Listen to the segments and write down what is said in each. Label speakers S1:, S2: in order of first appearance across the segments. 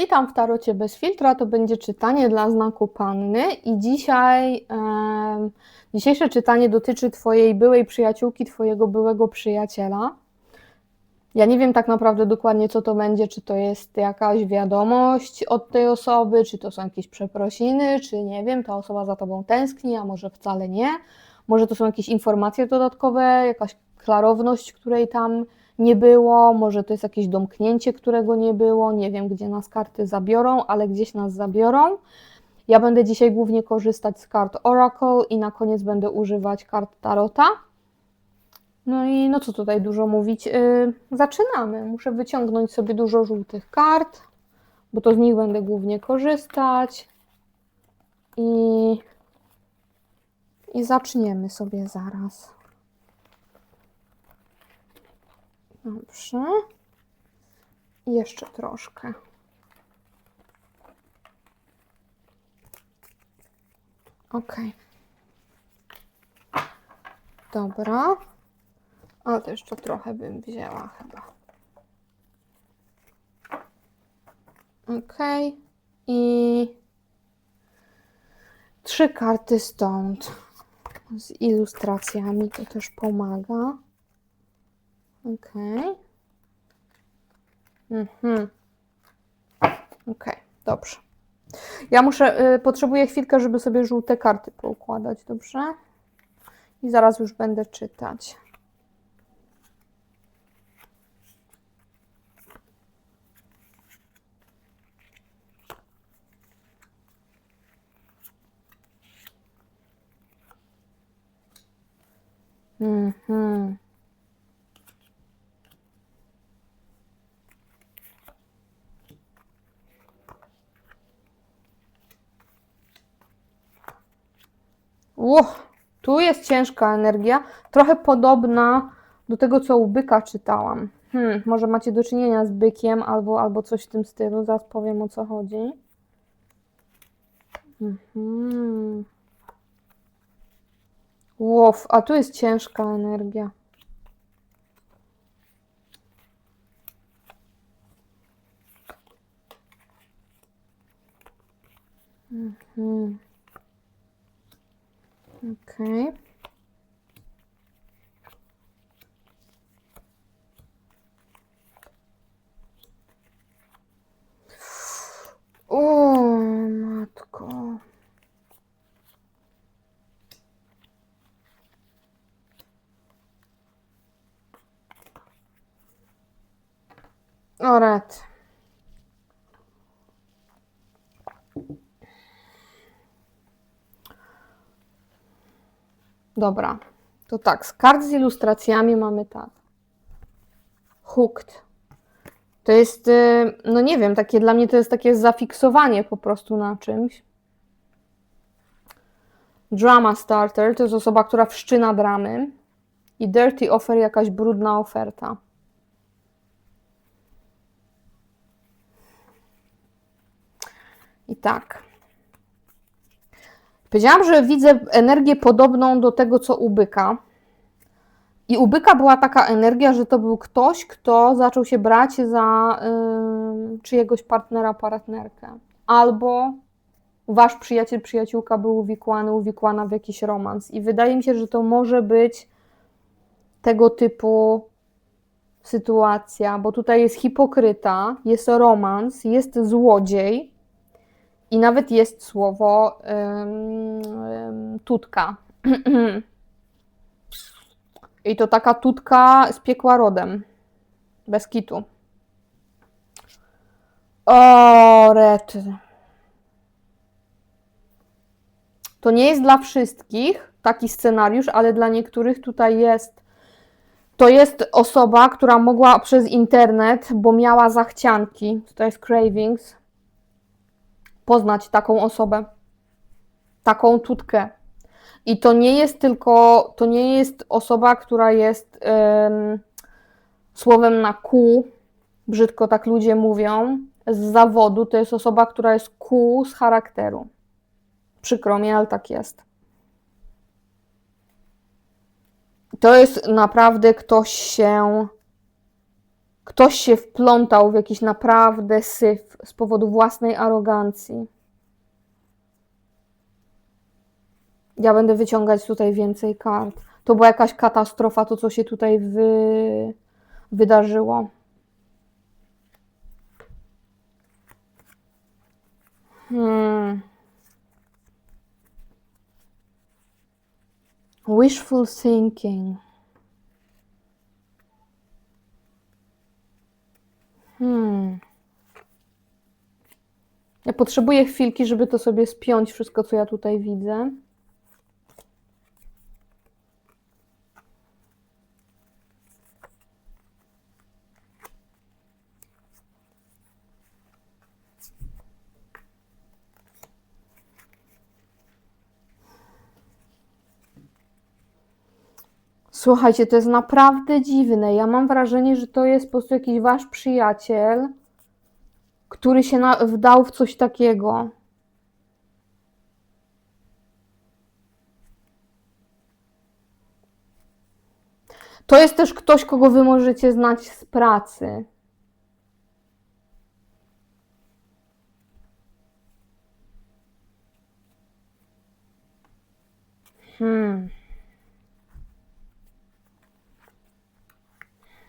S1: Witam w Tarocie bez filtra. To będzie czytanie dla znaku Panny i dzisiaj em, dzisiejsze czytanie dotyczy Twojej byłej przyjaciółki, Twojego byłego przyjaciela. Ja nie wiem tak naprawdę dokładnie, co to będzie, czy to jest jakaś wiadomość od tej osoby, czy to są jakieś przeprosiny, czy nie wiem, ta osoba za Tobą tęskni, a może wcale nie. Może to są jakieś informacje dodatkowe, jakaś klarowność, której tam nie było, może to jest jakieś domknięcie, którego nie było, nie wiem, gdzie nas karty zabiorą, ale gdzieś nas zabiorą. Ja będę dzisiaj głównie korzystać z kart Oracle i na koniec będę używać kart Tarota. No i no co tutaj dużo mówić, yy, zaczynamy. Muszę wyciągnąć sobie dużo żółtych kart, bo to z nich będę głównie korzystać. I, i zaczniemy sobie zaraz. Dobrze. Jeszcze troszkę. Ok. Dobra. A to jeszcze trochę bym wzięła chyba. Ok. I trzy karty stąd. Z ilustracjami to też pomaga. Okej. Mhm. Okej, dobrze. Ja muszę, y, potrzebuję chwilkę, żeby sobie żółte karty poukładać, dobrze? I zaraz już będę czytać. Mhm. Uch, tu jest ciężka energia, trochę podobna do tego, co u byka czytałam. Hmm, może macie do czynienia z bykiem albo, albo coś w tym stylu, zaraz powiem o co chodzi. Mhm. Łow, a tu jest ciężka energia. Mhm. Okej. O, matko. O, rety. Dobra, to tak, z kart z ilustracjami mamy tak. Hooked. To jest, y, no nie wiem, takie dla mnie to jest takie zafiksowanie po prostu na czymś. Drama starter to jest osoba, która wszczyna dramy. I dirty offer jakaś brudna oferta. I tak. Powiedziałam, że widzę energię podobną do tego, co u byka. I u byka była taka energia, że to był ktoś, kto zaczął się brać za y, czyjegoś partnera, partnerkę. Albo wasz przyjaciel, przyjaciółka był uwikłany, uwikłana w jakiś romans. I wydaje mi się, że to może być tego typu sytuacja, bo tutaj jest hipokryta, jest romans, jest złodziej i nawet jest słowo ym, tutka. I to taka tutka z piekła rodem. Bez kitu. O, rety. To nie jest dla wszystkich taki scenariusz, ale dla niektórych tutaj jest. To jest osoba, która mogła przez internet, bo miała zachcianki, to jest cravings, poznać taką osobę, taką tutkę. I to nie jest tylko, to nie jest osoba, która jest em, słowem na kół, brzydko tak ludzie mówią, z zawodu, to jest osoba, która jest kół z charakteru. Przykro mi, ale tak jest. To jest naprawdę ktoś się Ktoś się wplątał w jakiś naprawdę syf z powodu własnej arogancji. Ja będę wyciągać tutaj więcej kart. To była jakaś katastrofa, to co się tutaj wy... wydarzyło. Hmm. Wishful thinking. Hmm. Ja potrzebuję chwilki, żeby to sobie spiąć, wszystko, co ja tutaj widzę. Słuchajcie, to jest naprawdę dziwne. Ja mam wrażenie, że to jest po prostu jakiś wasz przyjaciel, który się na, wdał w coś takiego. To jest też ktoś, kogo wy możecie znać z pracy. Hmm.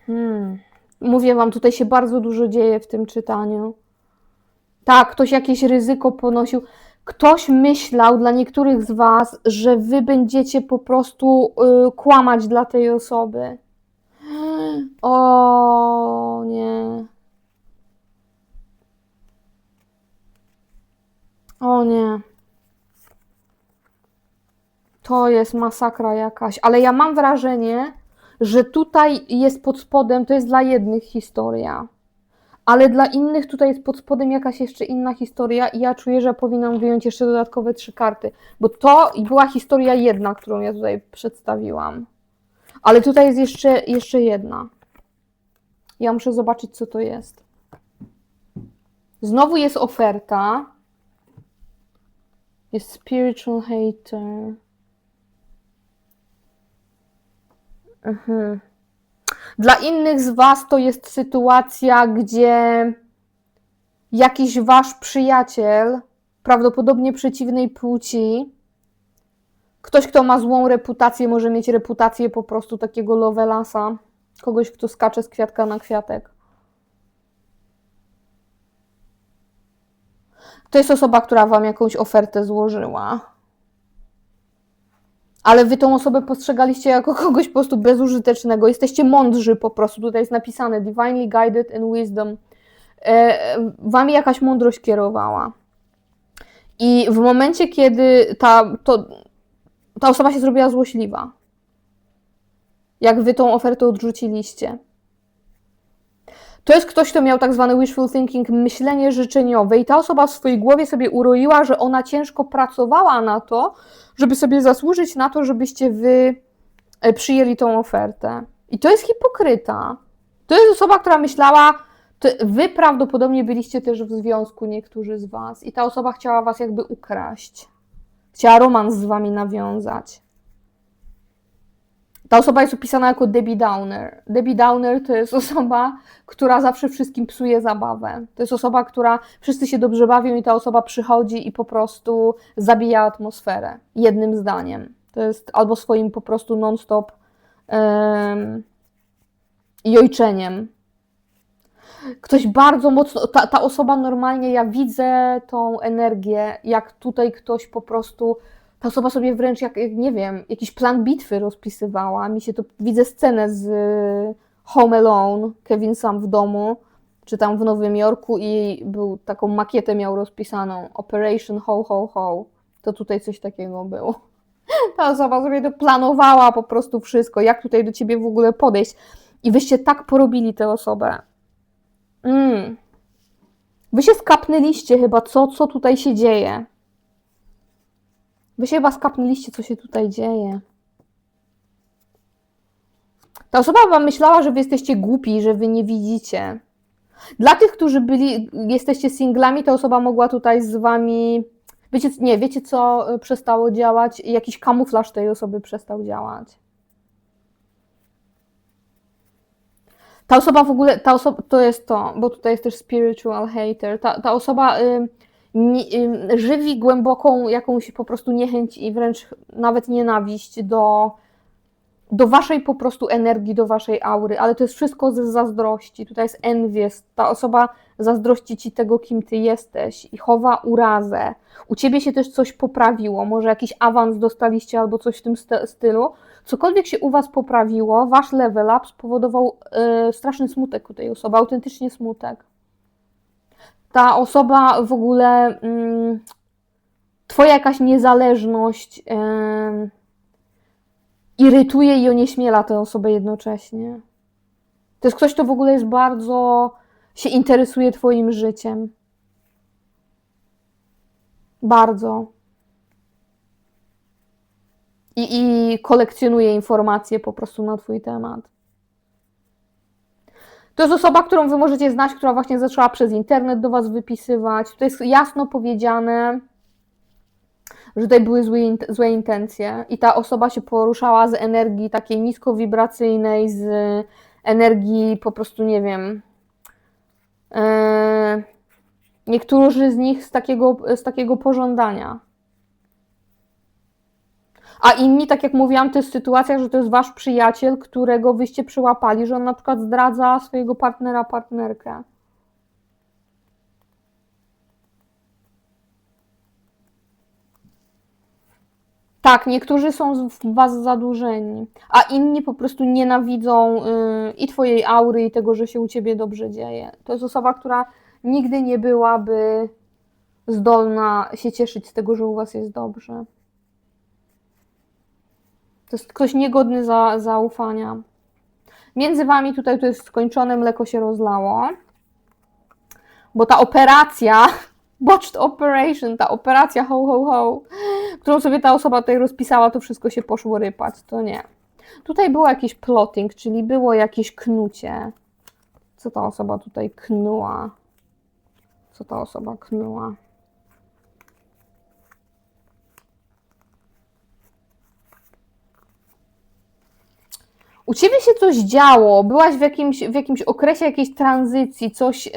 S1: Hmm. Mówię wam, tutaj się bardzo dużo dzieje w tym czytaniu. Tak, ktoś jakieś ryzyko ponosił. Ktoś myślał dla niektórych z was, że wy będziecie po prostu y, kłamać dla tej osoby. O nie. O nie. To jest masakra jakaś, ale ja mam wrażenie, że tutaj jest pod spodem, to jest dla jednych historia, ale dla innych tutaj jest pod spodem jakaś jeszcze inna historia i ja czuję, że powinnam wyjąć jeszcze dodatkowe trzy karty, bo to była historia jedna, którą ja tutaj przedstawiłam. Ale tutaj jest jeszcze, jeszcze jedna. Ja muszę zobaczyć, co to jest. Znowu jest oferta. Jest spiritual hater. Mhm. Dla innych z Was to jest sytuacja, gdzie jakiś Wasz przyjaciel, prawdopodobnie przeciwnej płci, ktoś, kto ma złą reputację, może mieć reputację po prostu takiego lovelasa, kogoś, kto skacze z kwiatka na kwiatek. To jest osoba, która Wam jakąś ofertę złożyła ale wy tą osobę postrzegaliście jako kogoś po prostu bezużytecznego. Jesteście mądrzy po prostu. Tutaj jest napisane divinely guided in wisdom. E, wami jakaś mądrość kierowała. I w momencie, kiedy ta, to, ta osoba się zrobiła złośliwa, jak wy tą ofertę odrzuciliście, to jest ktoś, kto miał tak zwany wishful thinking, myślenie życzeniowe, i ta osoba w swojej głowie sobie uroiła, że ona ciężko pracowała na to, żeby sobie zasłużyć na to, żebyście wy e, przyjęli tą ofertę. I to jest hipokryta. To jest osoba, która myślała, wy prawdopodobnie byliście też w związku, niektórzy z was, i ta osoba chciała was jakby ukraść. Chciała romans z wami nawiązać. Ta osoba jest opisana jako Debbie Downer. Debbie Downer to jest osoba, która zawsze wszystkim psuje zabawę. To jest osoba, która wszyscy się dobrze bawią i ta osoba przychodzi i po prostu zabija atmosferę jednym zdaniem. To jest albo swoim po prostu non-stop um, jojczeniem. Ktoś bardzo mocno, ta, ta osoba normalnie, ja widzę tą energię, jak tutaj ktoś po prostu ta osoba sobie wręcz, jak, jak, nie wiem, jakiś plan bitwy rozpisywała. Mi się to, widzę scenę z y, Home Alone, Kevin sam w domu, czy tam w Nowym Jorku i był taką makietę miał rozpisaną, Operation Ho Ho Ho. To tutaj coś takiego było. Ta osoba sobie to planowała po prostu wszystko, jak tutaj do ciebie w ogóle podejść. I wyście tak porobili tę osobę. Mm. Wy się skapnęliście chyba, co, co tutaj się dzieje. Wy się chyba skapnęliście, co się tutaj dzieje. Ta osoba wam myślała, że wy jesteście głupi, że wy nie widzicie. Dla tych, którzy byli, jesteście singlami, ta osoba mogła tutaj z wami. Wiecie, nie, wiecie co przestało działać? Jakiś kamuflaż tej osoby przestał działać. Ta osoba w ogóle, ta osoba, to jest to, bo tutaj jest też spiritual hater. Ta, ta osoba y, y, żywi głęboką jakąś po prostu niechęć i wręcz nawet nienawiść do, do waszej po prostu energii, do waszej aury, ale to jest wszystko ze zazdrości. Tutaj jest envious. Ta osoba zazdrości ci tego, kim ty jesteś i chowa urazę. U ciebie się też coś poprawiło, może jakiś awans dostaliście albo coś w tym st- stylu. Cokolwiek się u was poprawiło, wasz level up spowodował y, straszny smutek u tej osoby, autentycznie smutek. Ta osoba w ogóle, mm, twoja jakaś niezależność irytuje i onieśmiela tę osobę jednocześnie. To jest ktoś, kto w ogóle jest bardzo się interesuje Twoim życiem. Bardzo. I, I kolekcjonuje informacje po prostu na Twój temat. To jest osoba, którą Wy możecie znać, która właśnie zaczęła przez internet do Was wypisywać. To jest jasno powiedziane, że tutaj były złe, złe intencje i ta osoba się poruszała z energii takiej niskowibracyjnej, z energii po prostu, nie wiem, e, niektórzy z nich z takiego, z takiego pożądania. A inni, tak jak mówiłam, to jest sytuacja, że to jest wasz przyjaciel, którego wyście przyłapali, że on na przykład zdradza swojego partnera, partnerkę. Tak, niektórzy są w was zadłużeni, a inni po prostu nienawidzą y, i twojej aury, i tego, że się u ciebie dobrze dzieje. To jest osoba, która nigdy nie byłaby zdolna się cieszyć z tego, że u was jest dobrze. To jest ktoś niegodny za, zaufania. Między wami tutaj to jest skończone, mleko się rozlało, bo ta operacja, botched operation, ta operacja ho, ho, ho, którą sobie ta osoba tutaj rozpisała, to wszystko się poszło rypać, to nie. Tutaj było jakiś plotting, czyli było jakieś knucie. Co ta osoba tutaj knuła? Co ta osoba knuła? U ciebie się coś działo, byłaś w jakimś, w jakimś okresie jakiejś tranzycji, coś, yy,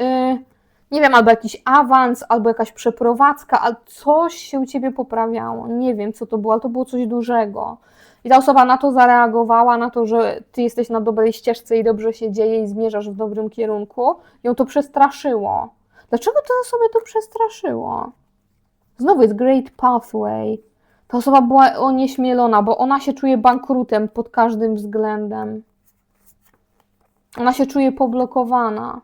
S1: nie wiem, albo jakiś awans, albo jakaś przeprowadzka, ale coś się u ciebie poprawiało. Nie wiem, co to było, ale to było coś dużego. I ta osoba na to zareagowała, na to, że ty jesteś na dobrej ścieżce i dobrze się dzieje i zmierzasz w dobrym kierunku. Ją to przestraszyło. Dlaczego to osobę to przestraszyło? Znowu jest Great Pathway. Ta osoba była onieśmielona, bo ona się czuje bankrutem pod każdym względem. Ona się czuje poblokowana.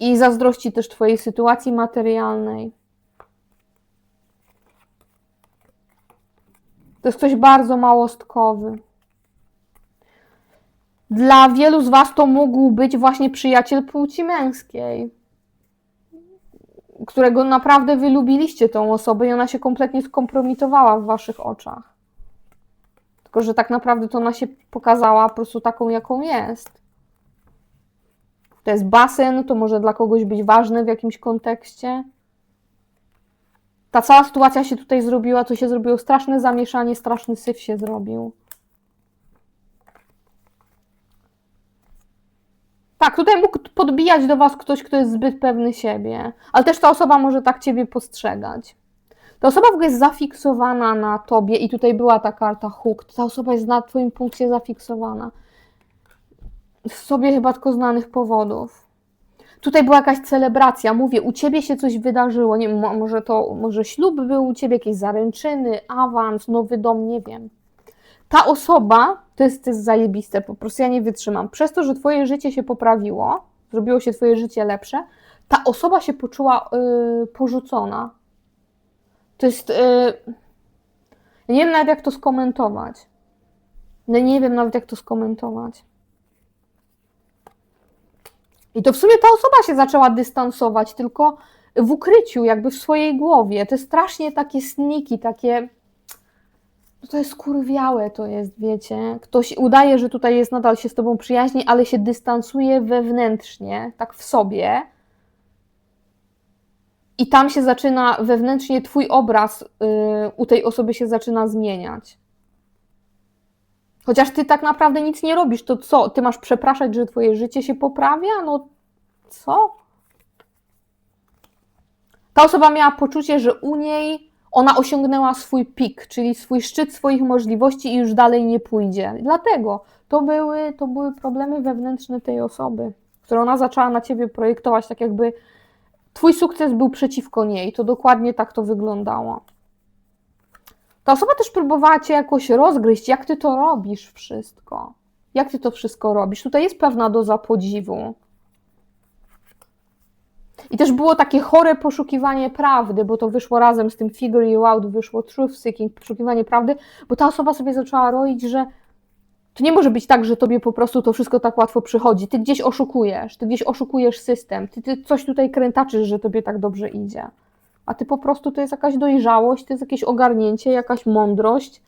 S1: I zazdrości też Twojej sytuacji materialnej. To jest ktoś bardzo małostkowy. Dla wielu z Was to mógł być właśnie przyjaciel płci męskiej którego naprawdę wy lubiliście tą osobę i ona się kompletnie skompromitowała w waszych oczach. Tylko, że tak naprawdę to ona się pokazała po prostu taką, jaką jest. To jest basen, to może dla kogoś być ważne w jakimś kontekście. Ta cała sytuacja się tutaj zrobiła, to się zrobiło straszne zamieszanie, straszny syf się zrobił. Tak, tutaj mógł podbijać do was ktoś, kto jest zbyt pewny siebie, ale też ta osoba może tak ciebie postrzegać. Ta osoba w ogóle jest zafiksowana na tobie i tutaj była ta karta hooked. Ta osoba jest na twoim punkcie zafiksowana. W sobie chyba tylko znanych powodów. Tutaj była jakaś celebracja, mówię, u ciebie się coś wydarzyło, nie może to, może ślub był u ciebie, jakieś zaręczyny, awans, nowy dom, nie wiem ta osoba, to jest, to jest zajebiste, po prostu ja nie wytrzymam. Przez to, że twoje życie się poprawiło, zrobiło się twoje życie lepsze, ta osoba się poczuła y, porzucona. To jest. Y, ja nie wiem nawet, jak to skomentować. No nie wiem nawet, jak to skomentować. I to w sumie ta osoba się zaczęła dystansować, tylko w ukryciu, jakby w swojej głowie. To jest strasznie takie sniki, takie no to jest kurwiałe, to jest, wiecie. Ktoś udaje, że tutaj jest nadal się z tobą przyjaźni, ale się dystansuje wewnętrznie, tak w sobie. I tam się zaczyna wewnętrznie twój obraz yy, u tej osoby się zaczyna zmieniać. Chociaż ty tak naprawdę nic nie robisz, to co? Ty masz przepraszać, że twoje życie się poprawia? No co? Ta osoba miała poczucie, że u niej ona osiągnęła swój pik, czyli swój szczyt swoich możliwości i już dalej nie pójdzie. Dlatego to były, to były problemy wewnętrzne tej osoby, które ona zaczęła na ciebie projektować, tak jakby twój sukces był przeciwko niej. To dokładnie tak to wyglądało. Ta osoba też próbowała cię jakoś rozgryźć, jak ty to robisz wszystko. Jak ty to wszystko robisz? Tutaj jest pewna doza podziwu. I też było takie chore poszukiwanie prawdy, bo to wyszło razem z tym figure you out, wyszło truth seeking, poszukiwanie prawdy, bo ta osoba sobie zaczęła roić, że to nie może być tak, że tobie po prostu to wszystko tak łatwo przychodzi. Ty gdzieś oszukujesz, ty gdzieś oszukujesz system, ty, ty coś tutaj krętaczysz, że tobie tak dobrze idzie. A ty po prostu to jest jakaś dojrzałość, to jest jakieś ogarnięcie, jakaś mądrość,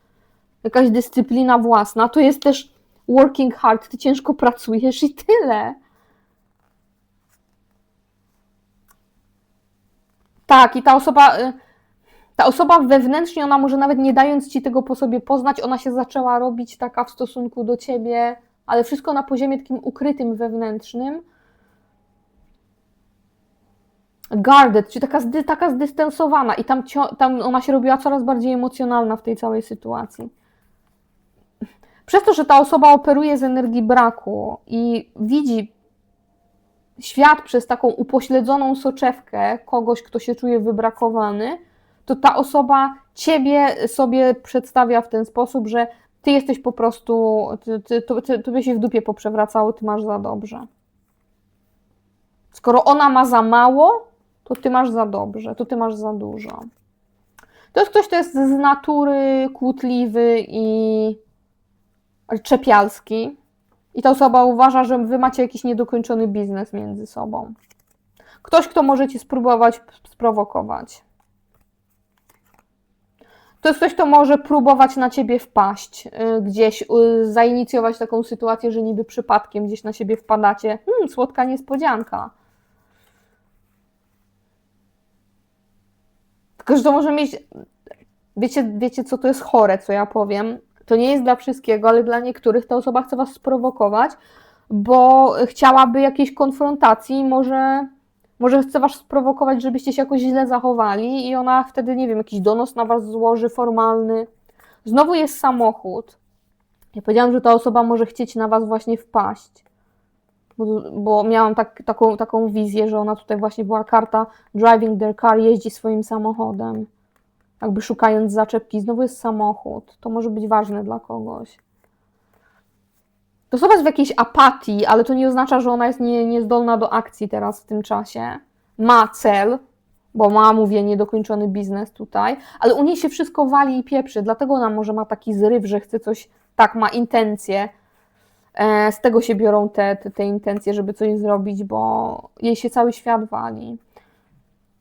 S1: jakaś dyscyplina własna. To jest też working hard, ty ciężko pracujesz i tyle. Tak, i ta osoba, y, ta osoba wewnętrznie, ona może nawet nie dając ci tego po sobie poznać, ona się zaczęła robić taka w stosunku do ciebie, ale wszystko na poziomie takim ukrytym, wewnętrznym. Guarded, czyli taka, zdy, taka zdystansowana, i tam, tam ona się robiła coraz bardziej emocjonalna w tej całej sytuacji. Przez to, że ta osoba operuje z energii braku i widzi świat przez taką upośledzoną soczewkę kogoś, kto się czuje wybrakowany, to ta osoba ciebie sobie przedstawia w ten sposób, że ty jesteś po prostu, ty, ty, ty, tobie się w dupie poprzewracało, ty masz za dobrze. Skoro ona ma za mało, to ty masz za dobrze, to ty masz za dużo. To jest ktoś, kto jest z natury kłótliwy i czepialski. I ta osoba uważa, że wy macie jakiś niedokończony biznes między sobą. Ktoś, kto może ci spróbować sprowokować. To jest ktoś, kto może próbować na ciebie wpaść, y, gdzieś y, zainicjować taką sytuację, że niby przypadkiem gdzieś na siebie wpadacie. Hmm, słodka niespodzianka. Tylko, że to może mieć. Wiecie, wiecie, co to jest chore, co ja powiem? To nie jest dla wszystkiego, ale dla niektórych ta osoba chce was sprowokować, bo chciałaby jakiejś konfrontacji, może, może chce was sprowokować, żebyście się jakoś źle zachowali i ona wtedy, nie wiem, jakiś donos na was złoży formalny. Znowu jest samochód. Ja powiedziałam, że ta osoba może chcieć na was właśnie wpaść. Bo, bo miałam tak, taką, taką wizję, że ona tutaj właśnie była karta driving their car, jeździ swoim samochodem jakby szukając zaczepki, znowu jest samochód. To może być ważne dla kogoś. Jest w jakiejś apatii, ale to nie oznacza, że ona jest nie, niezdolna do akcji teraz w tym czasie. Ma cel, bo ma, mówię, niedokończony biznes tutaj, ale u niej się wszystko wali i pieprzy, dlatego ona może ma taki zryw, że chce coś, tak, ma intencje. E, z tego się biorą te, te, te intencje, żeby coś zrobić, bo jej się cały świat wali.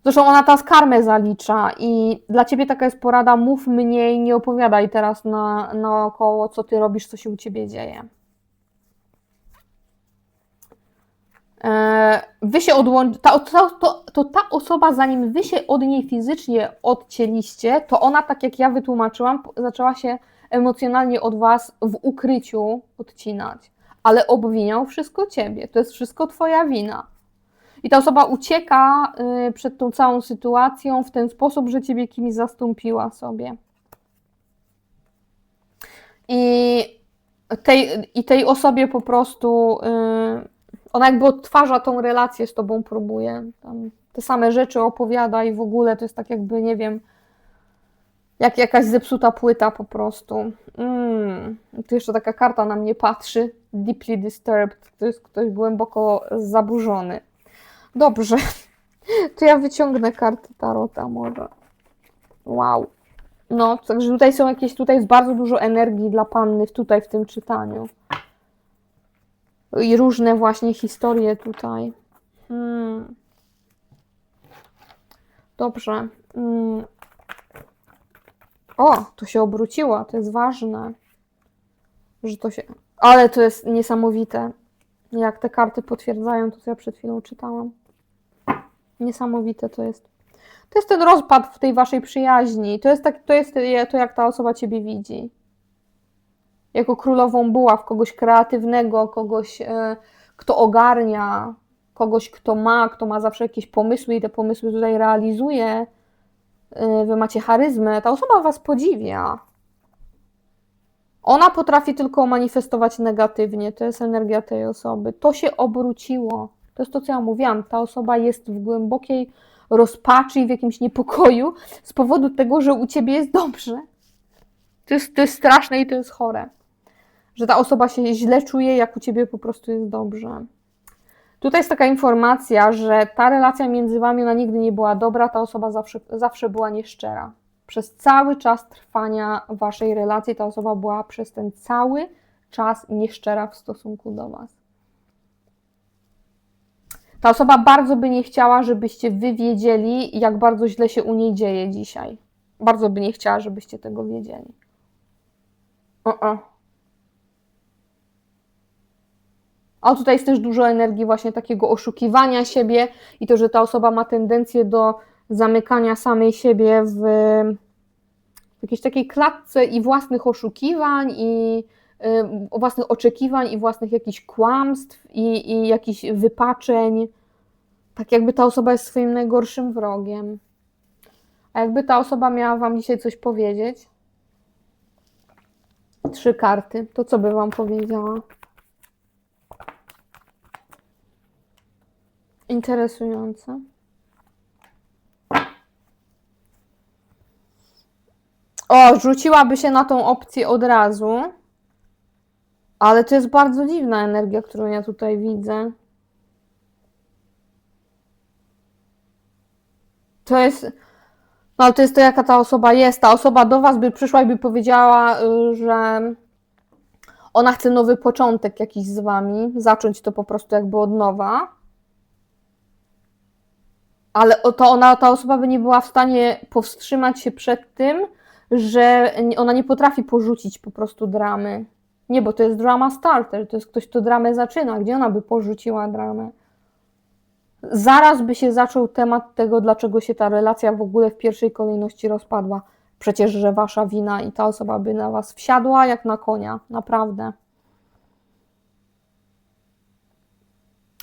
S1: Zresztą ona teraz karmę zalicza i dla ciebie taka jest porada, mów mniej, nie opowiadaj teraz na, naokoło, co ty robisz, co się u ciebie dzieje. E, wy się odłączy, ta, to, to, to ta osoba, zanim wy się od niej fizycznie odcięliście, to ona, tak jak ja wytłumaczyłam, zaczęła się emocjonalnie od was w ukryciu odcinać. Ale obwiniał wszystko ciebie. To jest wszystko twoja wina. I ta osoba ucieka y, przed tą całą sytuacją w ten sposób, że ciebie kimś zastąpiła sobie. I tej, i tej osobie po prostu y, ona jakby odtwarza tą relację z tobą, próbuje. Tam te same rzeczy opowiada i w ogóle to jest tak jakby, nie wiem, jak jakaś zepsuta płyta po prostu. Mm. Tu jeszcze taka karta na mnie patrzy. Deeply disturbed. To jest ktoś głęboko zaburzony. Dobrze. To ja wyciągnę karty Tarota może. Wow. No, także tutaj są jakieś, tutaj jest bardzo dużo energii dla panny tutaj w tym czytaniu. I różne właśnie historie tutaj. Hmm. Dobrze. Hmm. O, to się obróciło, to jest ważne. Że to się. Ale to jest niesamowite. Jak te karty potwierdzają to, co ja przed chwilą czytałam. Niesamowite to jest. To jest ten rozpad w tej waszej przyjaźni. To jest, tak, to, jest to, jak ta osoba ciebie widzi. jako królową buław, kogoś kreatywnego, kogoś, e, kto ogarnia, kogoś, kto ma, kto ma zawsze jakieś pomysły i te pomysły tutaj realizuje. E, Wy macie charyzmę, ta osoba was podziwia. Ona potrafi tylko manifestować negatywnie, to jest energia tej osoby. To się obróciło. To jest to, co ja mówiłam. Ta osoba jest w głębokiej rozpaczy i w jakimś niepokoju z powodu tego, że u ciebie jest dobrze. To jest, to jest straszne i to jest chore. Że ta osoba się źle czuje, jak u ciebie po prostu jest dobrze. Tutaj jest taka informacja, że ta relacja między wami ona nigdy nie była dobra, ta osoba zawsze, zawsze była nieszczera. Przez cały czas trwania waszej relacji ta osoba była przez ten cały czas nieszczera w stosunku do was. Ta osoba bardzo by nie chciała, żebyście wy wiedzieli, jak bardzo źle się u niej dzieje dzisiaj. Bardzo by nie chciała, żebyście tego wiedzieli. O-o. A tutaj jest też dużo energii właśnie takiego oszukiwania siebie i to, że ta osoba ma tendencję do zamykania samej siebie w jakiejś takiej klatce i własnych oszukiwań i własnych oczekiwań i własnych jakichś kłamstw i, i jakichś wypaczeń. Tak jakby ta osoba jest swoim najgorszym wrogiem. A jakby ta osoba miała wam dzisiaj coś powiedzieć? Trzy karty. To co by wam powiedziała? Interesujące. O, rzuciłaby się na tą opcję od razu. Ale to jest bardzo dziwna energia, którą ja tutaj widzę. To jest. No, to jest to, jaka ta osoba jest. Ta osoba do Was by przyszła i by powiedziała, y, że ona chce nowy początek jakiś z Wami, zacząć to po prostu jakby od nowa. Ale to ona, ta osoba by nie była w stanie powstrzymać się przed tym, że ona nie potrafi porzucić po prostu dramy. Nie, bo to jest drama starter, to jest ktoś, kto dramę zaczyna. Gdzie ona by porzuciła dramę? Zaraz by się zaczął temat tego, dlaczego się ta relacja w ogóle w pierwszej kolejności rozpadła. Przecież, że wasza wina i ta osoba by na was wsiadła jak na konia, naprawdę.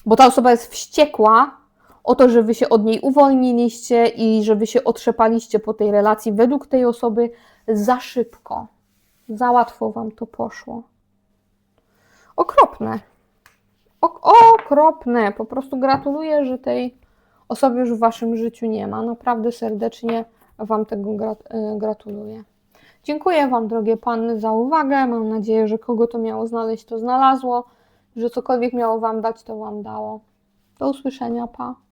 S1: Bo ta osoba jest wściekła o to, że wy się od niej uwolniliście i że wy się otrzepaliście po tej relacji według tej osoby za szybko. Za łatwo wam to poszło. Okropne. Ok okropne. Po prostu gratuluję, że tej osoby już w waszym życiu nie ma. Naprawdę serdecznie wam tego y, gratuluję. Dziękuję wam, drogie panny, za uwagę. Mam nadzieję, że kogo to miało znaleźć, to znalazło. Że cokolwiek miało wam dać, to wam dało. Do usłyszenia, pa.